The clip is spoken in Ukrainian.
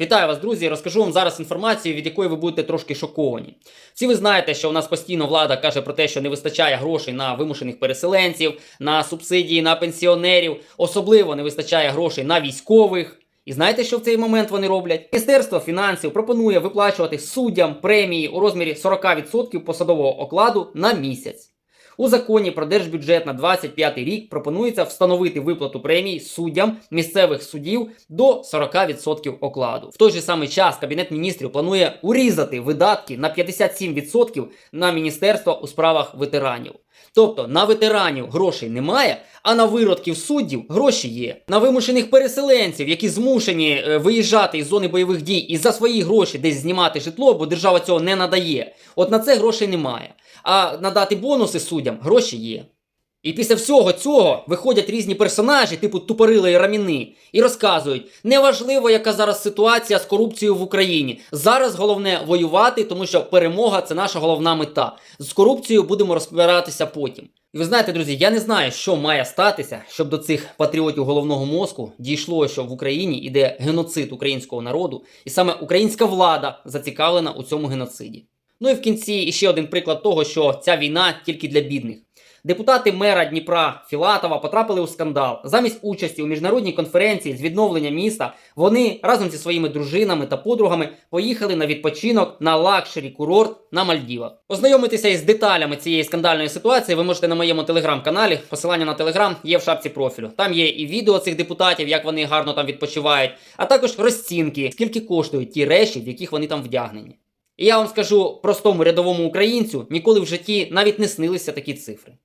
Вітаю вас, друзі! Розкажу вам зараз інформацію, від якої ви будете трошки шоковані. Всі ви знаєте, що у нас постійно влада каже про те, що не вистачає грошей на вимушених переселенців, на субсидії, на пенсіонерів, особливо не вистачає грошей на військових. І знаєте, що в цей момент вони роблять? Міністерство фінансів пропонує виплачувати суддям премії у розмірі 40% посадового окладу на місяць. У законі про держбюджет на 25 рік пропонується встановити виплату премій суддям місцевих судів до 40% окладу. В той же самий час Кабінет міністрів планує урізати видатки на 57% на міністерство у справах ветеранів. Тобто на ветеранів грошей немає, а на виродків суддів гроші є. На вимушених переселенців, які змушені е, виїжджати із зони бойових дій і за свої гроші десь знімати житло, бо держава цього не надає. От на це грошей немає. А надати бонуси суддям гроші є. І після всього цього виходять різні персонажі, типу Тупорила і Раміни, і розказують: неважливо, яка зараз ситуація з корупцією в Україні. Зараз головне воювати, тому що перемога це наша головна мета. З корупцією будемо розбиратися потім. І ви знаєте, друзі, я не знаю, що має статися, щоб до цих патріотів головного мозку дійшло, що в Україні іде геноцид українського народу, і саме українська влада зацікавлена у цьому геноциді. Ну і в кінці іще один приклад того, що ця війна тільки для бідних. Депутати мера Дніпра Філатова потрапили у скандал. Замість участі у міжнародній конференції з відновлення міста вони разом зі своїми дружинами та подругами поїхали на відпочинок на лакшері курорт на Мальдівах. Ознайомитися із деталями цієї скандальної ситуації ви можете на моєму телеграм-каналі. Посилання на телеграм є в шапці профілю. Там є і відео цих депутатів, як вони гарно там відпочивають, а також розцінки, скільки коштують ті речі, в яких вони там вдягнені. І я вам скажу простому рядовому українцю, ніколи в житті навіть не снилися такі цифри.